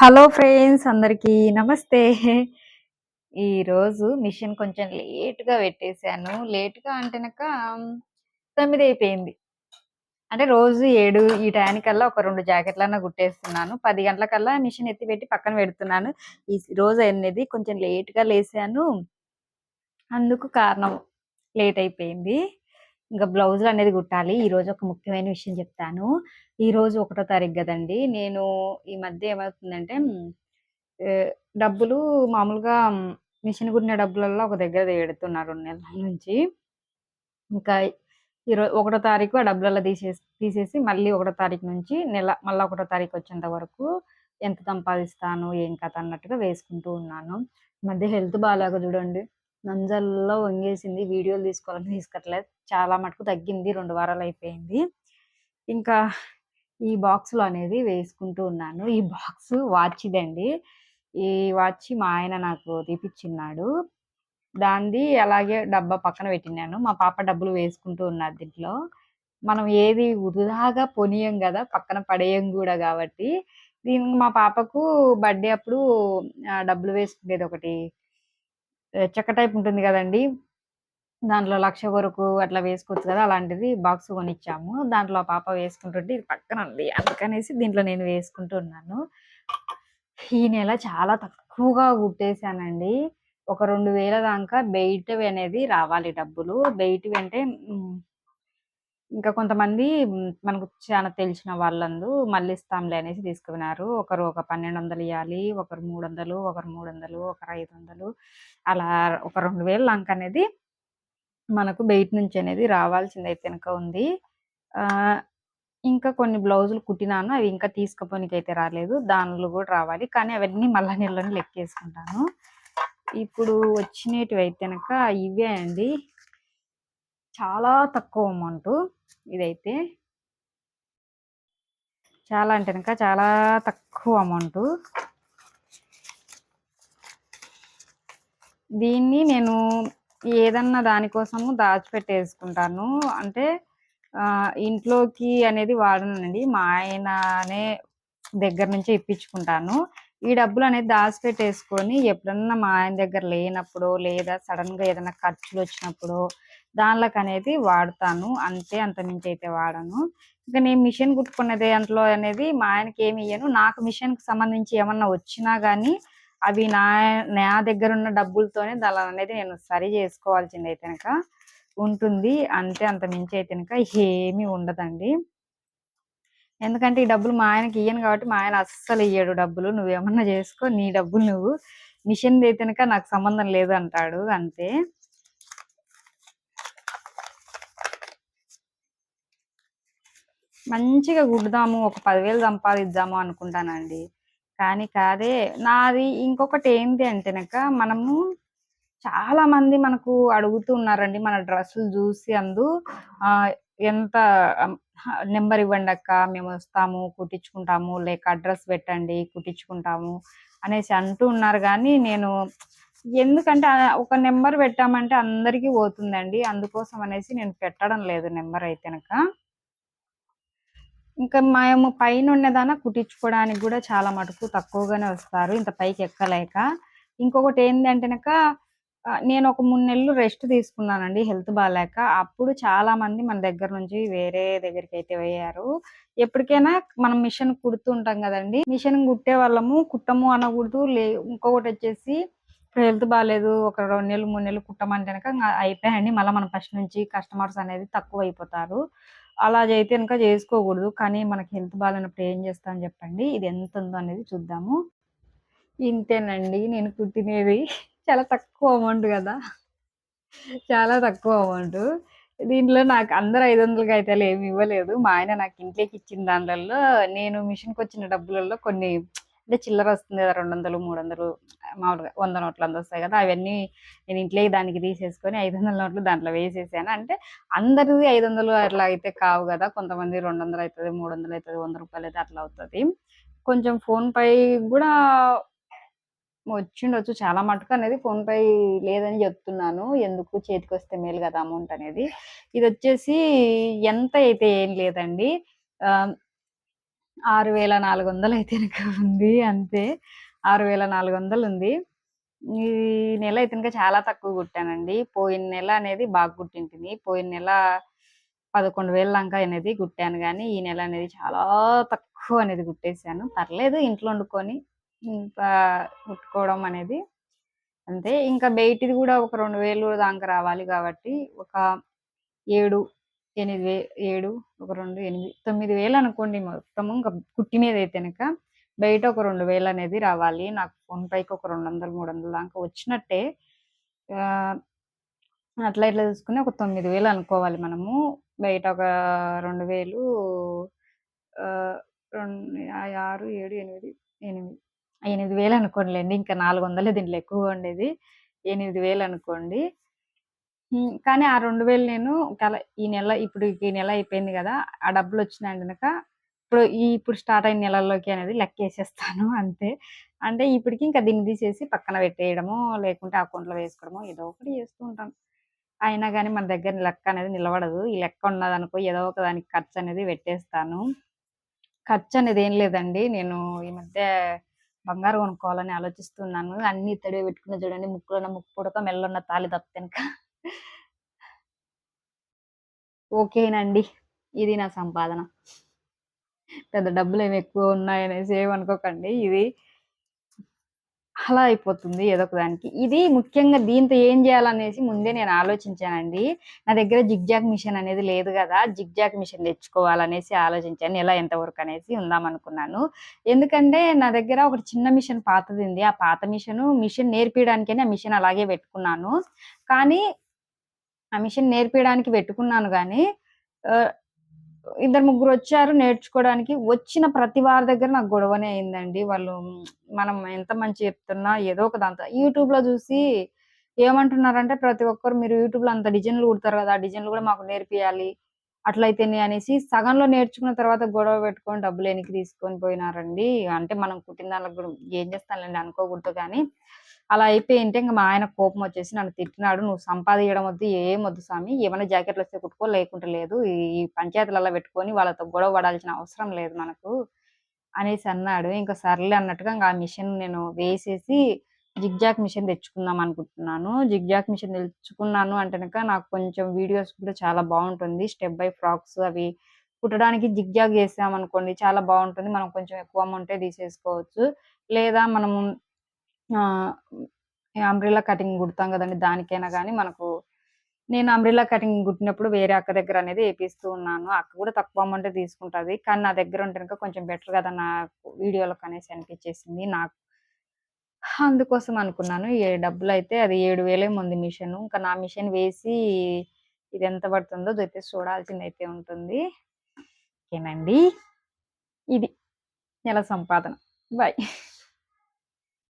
Hello friends అందరికీ నమస్తే. ఈరోజు మిషన్ కొంచెం లేట్‌గా పెట్టేసాను. లేట్‌గా అంటేనక తొమ్మిది అయిపోయింది. అంటే రోజు ఏడు ఈ టయానికల్లా ఒక రెండు జాకెట్‌లన్నా కుట్టేస్తున్నాను. పది గంటలకల్లా మిషన్ ఎత్తిపెట్టి పక్కన పెడుతున్నాను. ఈ రోజు అనేది కొంచెం లేట్‌గా లేసాను. అందుకు కారణం లేట్ అయిపోయింది. ఇంకా బ్లౌజులనేది కుట్టాలి. ఈరోజు ఒక ముఖ్యమైన విషయం చెప్తాను. ఈరోజు ఒకటో తారీఖు కదండి నేను ఈ మధ్య ఏమవుతుందంటే డబ్బులు మామూలుగా మిషన్ కుట్టిన డబ్బులలో ఒక దగ్గర ఎడుతున్నారు రెండు నెలల నుంచి. ఇంకా ఈరోజు ఒకటో తారీఖు ఆ డబ్బులలో తీసేసి తీసేసి మళ్ళీ ఒకటో తారీఖు నుంచి నెల మళ్ళీ ఒకటో తారీఖు వచ్చేంత వరకు ఎంత సంపాదిస్తాను, ఏం కథ అన్నట్టుగా వేసుకుంటూ ఉన్నాను. ఈ మధ్య హెల్త్ బాగాలేక చూడండి. నంజల్లో వంగేసింది. వీడియోలు తీసుకోవాలని తీసుకోవట్లేదు. చాలా మటుకు తగ్గింది. రెండు వారాలు అయిపోయింది ఇంకా ఈ బాక్స్‌లో అనేది వేసుకుంటూ ఉన్నాను. ఈ బాక్సు వాచ్‌దండి. ఈ వాచ్ మా ఆయన నాకు తీపిచ్చిన్నాడు. దానిది అలాగే డబ్బా పక్కన పెట్టినాను. మా పాప డబ్బులు వేసుకుంటూ ఉన్నారు దీంట్లో. మనం ఏది వృధాగా పోనీయం కదా పక్కన పడేయం కూడా కాబట్టి దీన్ని మా పాపకు బర్త్‌డే అప్పుడు డబ్బులు వేసుకునేది ఒకటి చెక్క టైప్ ఉంటుంది కదండి దాంట్లో లక్ష వరకు అట్లా వేసుకోవచ్చు కదా! అలాంటిది బాక్స్ కొనిచ్చాము. దాంట్లో ఆ పాప వేసుకుంటుంటే ఇది పక్కన ఉంది. అందుకనేసి దీంట్లో నేను వేసుకుంటున్నాను ఈ నెల చాలా తక్కువగా కుట్టేసానండి. ఒక 2000 దాకా బయటవి అనేది రావాలి డబ్బులు. బయటివి అంటే ఇంకా కొంతమంది మనకు చాలా తెలిసిన వాళ్ళందు మళ్ళీ ఇస్తాంలే అనేసి తీసుకున్నారు. ఒకరు ఒక పన్నెండు వందలు ఇవ్వాలి ఒకరు 300, ఒకరు 300, ఒకరు 500 అలా ఒక 2000 లంక అనేది మనకు బయట నుంచి అనేది రావాల్సింది అయితే కనుక ఉంది. ఇంకా కొన్ని బ్లౌజులు కుట్టినాను. అవి ఇంకా తీసుకుపోనీకైతే రాలేదు. దానిలో కూడా రావాలి. కానీ అవన్నీ మళ్ళా నీళ్ళని లెక్కేసుకుంటాను. ఇప్పుడు వచ్చినేటివయితే కనుక ఇవే అండి. చాలా తక్కువ అమౌంట్ ఇదైతే. చాలా అంటే కనుక చాలా తక్కువ అమౌంట్ దీన్ని నేను ఏదన్నా దానికోసము దాచిపెట్టేసుకుంటాను. అంటే ఇంట్లోకి అనేది వాడనండి. మా ఆయననే దగ్గర నుంచి ఇప్పించుకుంటాను. ఈ డబ్బులు అనేది దాచిపెట్టేసుకొని ఎప్పుడన్నా మా ఆయన దగ్గర లేనప్పుడో, లేదా సడన్గా ఏదైనా ఖర్చులు వచ్చినప్పుడు దానిలోకి అనేది వాడతాను. అంతే అంత నుంచి అయితే వాడను. ఇంక నేను మిషన్ కుట్టుకునే దాంట్లో అనేది మా ఆయనకి ఏమి ఇయ్యను. నాకు మిషన్‌కి సంబంధించి ఏమన్నా వచ్చినా కానీ అవి నా నా దగ్గర ఉన్న డబ్బులతోనే దానిలనేది నేను సరి జేసుకోవాల్సిందయితే గనక ఉంటుంది. అంతే అంత మించి అయితే కనుక ఏమీ ఉండదండి. ఎందుకంటే ఈ డబ్బులు మా ఆయనకి ఇయ్యను కాబట్టి మా ఆయన అస్సలు ఇయ్యడు డబ్బులు. "నువ్వేమన్నా చేసుకో నీ డబ్బులు నువ్వు. మిషన్‌దయితే గనక నాకు సంబంధం లేదు" అంటాడు. అంతే. మంచిగా గుడ్డుదాము ఒక పదివేలు సంపాదిద్దాము అనుకుంటానండి. కానీ కాదే నాది ఇంకొకటి ఏంటి అంటేనక మనము చాలా మంది మనకు అడుగుతూ ఉన్నారండి. మన డ్రెస్సులు చూసి అందు ఎంత "నెంబర్ ఇవ్వండక్క. మేమొస్తాము, కుట్టించుకుంటాము. లేక అడ్రస్ పెట్టండి కుట్టించుకుంటాము" అనేసి అంటూ ఉన్నారు కానీ నేను ఎందుకంటే ఒక నెంబర్ పెట్టామంటే అందరికీ పోతుందండి. అందుకోసం అనేసి నేను పెట్టడం లేదు నెంబర్ అయితేనక ఇంకా మేము పైనున్నదాన కుట్టించుకోవడానికి కూడా చాలా మటుకు తక్కువగానే వస్తారు. ఇంత పైకి ఎక్కలేక. ఇంకొకటి ఏంటంటేనక నేను ఒక మూడు నెలలు రెస్ట్ తీసుకున్నానండి హెల్త్ బాగాలేక అప్పుడు చాలా మంది మన దగ్గర నుంచి వేరే దగ్గరికైతే పోయారు. ఎప్పటికైనా మనం మిషన్ కుడుతూ ఉంటాం కదండి మిషన్ కుట్టే వాళ్ళము కుట్టము అనకూడదు. లే ఇంకొకటొచ్చేసి ఇప్పుడు హెల్త్ బాగాలేదు ఒక రెండు నెలలు, మూడు నెలలు కుట్టమంటే కనుక అయిపోయాయండి. మళ్ళీ మన మనం ఫస్ట్ నుంచి కస్టమర్స్ అనేది తక్కువ అయిపోతారు అలా అయితే కనుక చేసుకోకూడదు. కానీ మనకి హెల్త్ బాగాలేనప్పుడు ఏం చేస్తాం చెప్పండి? ఇది ఎంత ఉందో అనేది చూద్దాము. ఇంతేనండి. నేను కుట్టినది చాలా తక్కువ అమౌంట్ కదా. చాలా తక్కువ అమౌంట్. దీంట్లో నాకు అందరు ఐదు వందలకి అయితే ఏమి ఇవ్వలేదు. మా ఆయన నాకు ఇంట్లోకి ఇచ్చిన దానిలలో నేను మిషన్కి వచ్చిన డబ్బులలో కొన్ని అంటే చిల్లర వస్తుంది కదా రెండు వందలు మూడు వందలు మామూలుగా వంద నోట్లు అందొస్తాయి కదా అవన్నీ నేను ఇంట్లోకి దానికి తీసేసుకొని 500 నోట్లు దాంట్లో వేసేసాను. అంటే అందరివి 500 అట్లా అయితే కావు కదా కొంతమంది రెండు వందలు అవుతుంది మూడు వందలు అవుతుంది వంద రూపాయలు అయితే అట్లా అవుతుంది కొంచెం ఫోన్‌పే కూడా వచ్చిండొచ్చు. చాలా మటుకు అనేది ఫోన్‌పే లేదని చెప్తున్నాను ఎందుకు చేతికి వస్తే మేలు కదా అమౌంట్ అనేది. ఇది వచ్చేసి ఎంత అయితే ఏం లేదండి. ఆరు వేల నాలుగు వందలు అయితే కనుక ఉంది అంతే. ఆరు వేల నాలుగు వందలు ఉంది ఈ నెల అయితే ఇంకా చాలా తక్కువ కుట్టానండి. పోయిన నెల అనేది బాగా కుట్టింటిని. పోయిన నెల పదకొండు వేల లంక అనేది కుట్టాను కానీ ఈ నెల అనేది చాలా తక్కువ అనేది కుట్టేశాను. పర్లేదు ఇంట్లో వండుకొని ఇంకా కుట్టుకోవడం అనేది అంతే. ఇంకా బయటిది కూడా ఒక రెండు వేలు దాకా రావాలి కాబట్టి ఒక ఏడు ఎనిమిది వే ఏడు ఒక రెండు ఎనిమిది తొమ్మిది వేలు అనుకోండి మొత్తము. ఇంకా కుట్టి అయితే కనుక బయట ఒక రెండు వేలు అనేది రావాలి. నాకు ఫోన్ పైకి ఒక రెండు వందలు మూడు వందలు దాకా వచ్చినట్టే. అట్లా ఇట్లా చూసుకుని ఒక తొమ్మిది వేలు అనుకోవాలి మనము. బయట ఒక రెండు వేలు రెండు ఆరు ఏడు ఎనిమిది ఎనిమిది ఎనిమిది వేలు అనుకోండిలేండి ఇంకా నాలుగు వందలు దీంట్లో ఎక్కువ ఉండేది. ఎనిమిది వేలు అనుకోండి. కానీ ఆ రెండు వేలు నేను కల ఈ నెల ఇప్పుడు ఈ నెల అయిపోయింది కదా ఆ డబ్బులు వచ్చినాయి కనుక ఇప్పుడు ఈ ఇప్పుడు స్టార్ట్ అయిన నెలల్లోకి అనేది లెక్కేసేస్తాను అంతే. అంటే ఇప్పటికి ఇంకా దీన్ని తీసేసి పక్కన పెట్టేయడము లేకుంటే అకౌంట్లో వేసుకోవడము ఏదో ఒకటి చేస్తూ ఉంటాను. అయినా కానీ మన దగ్గర లెక్క అనేది నిలబడదు. ఈ లెక్క ఉన్నదనుకో ఏదో ఒక దానికి ఖర్చు అనేది పెట్టేస్తాను. ఖర్చు అనేది ఏం లేదండి. నేను ఈ మధ్య బంగారు కొనుక్కోవాలని ఆలోచిస్తున్నాను. అన్ని ఇత్తడే పెట్టుకుని చూడండి ముక్కులో ముక్కు పుడక మెల్లన్న తాలి తప్ప ఓకేనండి. ఇది నా సంపాదన. పెద్ద డబ్బులు ఏమి ఎక్కువ ఉన్నాయనేసి ఏమనుకోకండి. ఇది అలా అయిపోతుంది ఏదో ఒక దానికి. ఇది ముఖ్యంగా దీంతో ఏం చేయాలనేసి ముందే నేను ఆలోచించానండి. నా దగ్గర జిగ్జాక్ మిషన్ అనేది లేదు కదా జిగ్జాక్ మిషన్ తెచ్చుకోవాలనేసి ఆలోచించాను. ఎలా ఎంతవరకు అనేసి ఉందాం అనుకున్నాను ఎందుకంటే నా దగ్గర ఒక చిన్న మిషన్ పాతది ఉంది ఆ పాత మిషన్ మిషన్ నేర్పించడానికని ఆ మిషన్ అలాగే పెట్టుకున్నాను. కానీ ఆ మిషన్ నేర్పించడానికి పెట్టుకున్నాను కానీ ఇద్దరు ముగ్గురు వచ్చారు నేర్చుకోవడానికి. వచ్చిన ప్రతి వారి దగ్గర నాకు గొడవనే అయిందండి. వాళ్ళు మనం ఎంత మంచి చెప్తున్నా ఏదో ఒక దాంతో. యూట్యూబ్లో చూసి ఏమంటున్నారంటే ప్రతి ఒక్కరు మీరు యూట్యూబ్లో అంత డిజైన్లు కుడతారు కదా ఆ డిజైన్లు కూడా మాకు నేర్పియాలి. అట్లయితే అనేసి సగంలో నేర్చుకున్న తర్వాత గొడవ పెట్టుకొని డబ్బులు ఎనికి తీసుకొని పోయినారండి. అంటే మనం కుట్టిన దానికి కూడా ఏం చేస్తానులేండి అనుకోకూడదు కానీ అలా అయిపోయింటే ఇంకా మా ఆయన కోపం వచ్చేసి నన్ను తిట్టినాడు. నువ్వు సంపాదించడం వద్దు ఏం వద్దు స్వామి. ఏమైనా జాకెట్లు వస్తే కుట్టుకో లేకుంటే లేదు. ఈ పంచాయతీలలో పెట్టుకొని వాళ్ళతో గొడవ పడాల్సిన అవసరం లేదు మనకు అనేసి అన్నాడు. ఇంకా సర్లే అన్నట్టుగా ఇంకా ఆ మిషన్ నేను వేసేసి జిగ్జాక్ మిషన్ తెచ్చుకుందాం అనుకుంటున్నాను. జిగ్జాక్ మిషన్ తెచ్చుకున్నాను అంటే నాకు కొంచెం వీడియోస్ కూడా చాలా బాగుంటుంది. స్టెప్ బై ఫ్రాక్స్ అవి కుట్టడానికి జిగ్జాగ్ చేసామనుకోండి చాలా బాగుంటుంది. మనం కొంచెం ఎక్కువ అమౌంటే తీసేసుకోవచ్చు. లేదా మనము అంబ్రెల్లా కటింగ్ కుడతాం కదండి దానికైనా కానీ మనకు నేను అంబ్రెల్లా కటింగ్ కుట్టినప్పుడు వేరే అక్క దగ్గర అనేది వేపిస్తూ ఉన్నాను. అక్క కూడా తక్కువ అమౌంట్ తీసుకుంటుంది. కానీ నా దగ్గర ఉంటే కొంచెం బెటర్ కదా నా వీడియోలకు అనేసి అనిపించేసింది. నాకు అందుకోసం అనుకున్నాను. ఏ డబ్బులు అయితే అది ఏడు వేలే ఉంది మిషన్. ఇంకా నా మిషన్ వేసి ఇది ఎంత పడుతుందో అయితే చూడాల్సింది అయితే ఉంటుంది. ఓకేనండి. ఇది నెల సంపాదన. బాయ్.